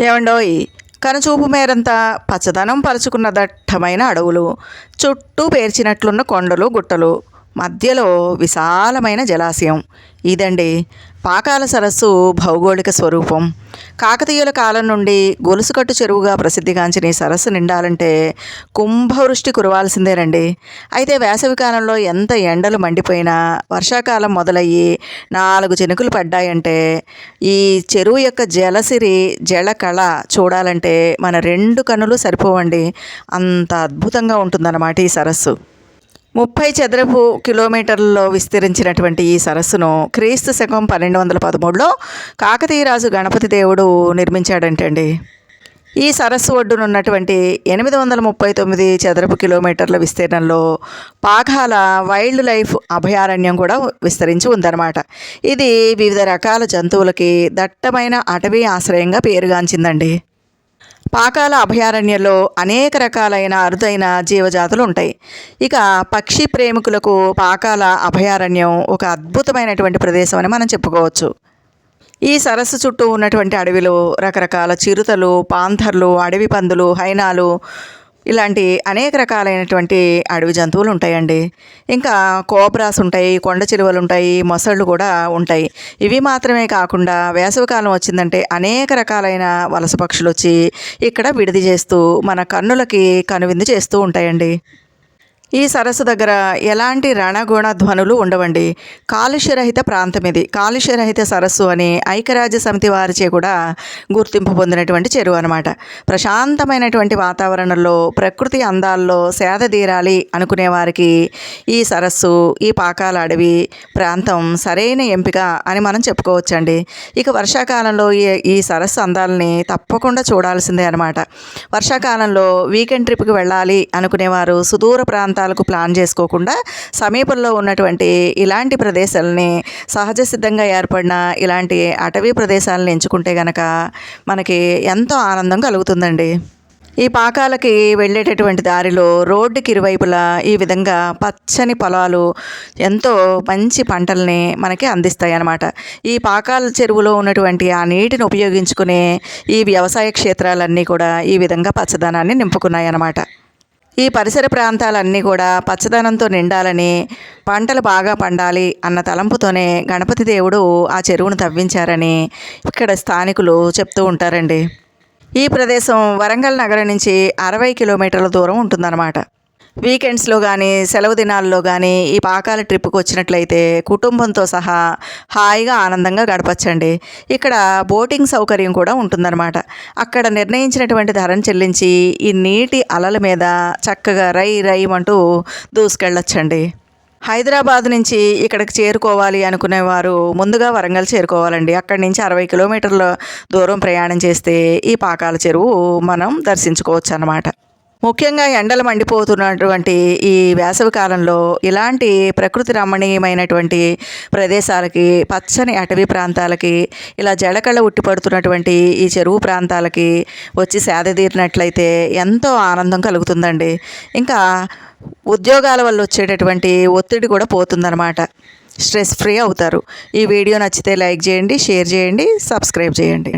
ఏమండోయ్ కనుచూపు మేరంతా పచ్చదనం పరుచుకున్న దట్టమైన అడవులు చుట్టూ పేర్చినట్లున్న కొండలు గుట్టలు మధ్యలో విశాలమైన జలాశయం. ఇదండి పాకాల సరస్సు భౌగోళిక స్వరూపం. కాకతీయుల కాలం నుండి గొలుసుకట్టు చెరువుగా ప్రసిద్ధిగాంచిన ఈ సరస్సు నిండాలంటే కుంభవృష్టి కురవాల్సిందేనండి అయితే వేసవి కాలంలో ఎంత ఎండలు మండిపోయినా వర్షాకాలం మొదలయ్యి నాలుగు చినుకులు పడ్డాయంటే ఈ చెరువు యొక్క జలసిరి జలకళ చూడాలంటే మన రెండు కన్నులు సరిపోవండి. అంత అద్భుతంగా ఉంటుందన్నమాట ఈ సరస్సు. ముప్పై చదరపు కిలోమీటర్లలో విస్తరించినటువంటి ఈ సరస్సును క్రీస్తు శకం పన్నెండు వందల పదమూడులో కాకతీయరాజు గణపతి దేవుడు నిర్మించాడంటండి. ఈ సరస్సు ఒడ్డున ఉన్నటువంటి ఎనిమిది వందల ముప్పై తొమ్మిది చదరపు కిలోమీటర్ల విస్తీర్ణంలో పాఘాల వైల్డ్ లైఫ్ అభయారణ్యం కూడా విస్తరించి ఉందన్నమాట. ఇది వివిధ రకాల జంతువులకి దట్టమైన అటవీ ఆశ్రయంగా పేరుగాంచిందండి. పాకాల అభయారణ్యంలో అనేక రకాలైన అరుదైన జీవజాతులు ఉంటాయి. ఇక పక్షి ప్రేమికులకు పాకాల అభయారణ్యం ఒక అద్భుతమైనటువంటి ప్రదేశం అని మనం చెప్పుకోవచ్చు. ఈ సరస్సు చుట్టూ ఉన్నటువంటి అడవిలో రకరకాల చిరుతలు పాంథర్లు అడవి పందులు హైనాలు ఇలాంటి అనేక రకాలైనటువంటి అడవి జంతువులు ఉంటాయండి. ఇంకా కోబ్రాస్ ఉంటాయి కొండ చిలువలు ఉంటాయి మొసళ్ళు కూడా ఉంటాయి. ఇవి మాత్రమే కాకుండా వేసవికాలం వచ్చిందంటే అనేక రకాలైన వలస పక్షులు వచ్చి ఇక్కడ విడిది చేస్తూ మన కన్నులకి కనువిందు చేస్తూ ఉంటాయండి. ఈ సరస్సు దగ్గర ఎలాంటి రణగుణ ధ్వనులు ఉండవండి? కాలుష్యరహిత ప్రాంతం ఇది. కాలుష్యరహిత సరస్సు అని ఐక్యరాజ్య సమితి వారిచే కూడా గుర్తింపు పొందినటువంటి చెరువు అనమాట ప్రశాంతమైనటువంటి వాతావరణంలో ప్రకృతి అందాల్లో సేద తీరాలి అనుకునే వారికి ఈ సరస్సు ఈ పాకాల అడవి ప్రాంతం సరైన ఎంపిక అని మనం చెప్పుకోవచ్చండి. ఇక వర్షాకాలంలో ఈ ఈ సరస్సు అందాలని తప్పకుండా చూడాల్సిందే అనమాట వర్షాకాలంలో వీకెండ్ ట్రిప్కి వెళ్ళాలి అనుకునేవారు సుదూర ప్రాంత ప్రాంతాలకు ప్లాన్ చేసుకోకుండా సమీపంలో ఉన్నటువంటి ఇలాంటి ప్రదేశాలని సహజ సిద్ధంగా ఏర్పడిన ఇలాంటి అటవీ ప్రదేశాలను ఎంచుకుంటే గనక మనకి ఎంతో ఆనందం కలుగుతుందండి. ఈ పాకాలకి వెళ్ళేటటువంటి దారిలో రోడ్డుకి ఇరువైపులా ఈ విధంగా పచ్చని పొలాలు ఎంతో మంచి పంటల్ని మనకి అందిస్తాయి అన్నమాట ఈ పాకాల చెరువులో ఉన్నటువంటి ఆ నీటిని ఉపయోగించుకునే ఈ వ్యవసాయ క్షేత్రాలన్నీ కూడా ఈ విధంగా పచ్చదనాన్ని నింపుకున్నాయి అన్నమాట ఈ పరిసర ప్రాంతాలన్నీ కూడా పచ్చదనంతో నిండాలని పంటలు బాగా పండాలి అన్న తలంపుతోనే గణపతి దేవుడు ఆ చెరువును తవ్వించారని ఇక్కడ స్థానికులు చెప్తూ ఉంటారండి. ఈ ప్రదేశం వరంగల్ నగరం నుంచి అరవై కిలోమీటర్ల దూరం ఉంటుందన్నమాట. వీకెండ్స్లో కానీ సెలవు దినాల్లో కానీ ఈ పాకాల ట్రిప్కి వచ్చినట్లయితే కుటుంబంతో సహా హాయిగా ఆనందంగా గడపచ్చండి. ఇక్కడ బోటింగ్ సౌకర్యం కూడా ఉంటుందన్నమాట. అక్కడ నిర్ణయించినటువంటి ధరను చెల్లించి ఈ నీటి అలల మీద చక్కగా రై రైమంటూ దూసుకెళ్ళొచ్చండి. హైదరాబాద్ నుంచి ఇక్కడికి చేరుకోవాలి అనుకునేవారు ముందుగా వరంగల్ చేరుకోవాలండి. అక్కడి నుంచి అరవై కిలోమీటర్ల దూరం ప్రయాణం చేస్తే ఈ పాకాల చెరువు మనం దర్శించుకోవచ్చు అన్నమాట ముఖ్యంగా ఎండలు మండిపోతున్నటువంటి ఈ వేసవి కాలంలో ఇలాంటి ప్రకృతి రమణీయమైనటువంటి ప్రదేశాలకి పచ్చని అటవీ ప్రాంతాలకి ఇలా జడకళ్ళ ఉట్టిపడుతున్నటువంటి ఈ చెరువు ప్రాంతాలకి వచ్చి సేద తీరినట్లయితే ఎంతో ఆనందం కలుగుతుందండి. ఇంకా ఉద్యోగాల వల్ల వచ్చేటటువంటి ఒత్తిడి కూడా పోతుందన్నమాట. స్ట్రెస్ ఫ్రీ అవుతారు. ఈ వీడియో నచ్చితే లైక్ చేయండి షేర్ చేయండి సబ్స్క్రైబ్ చేయండి.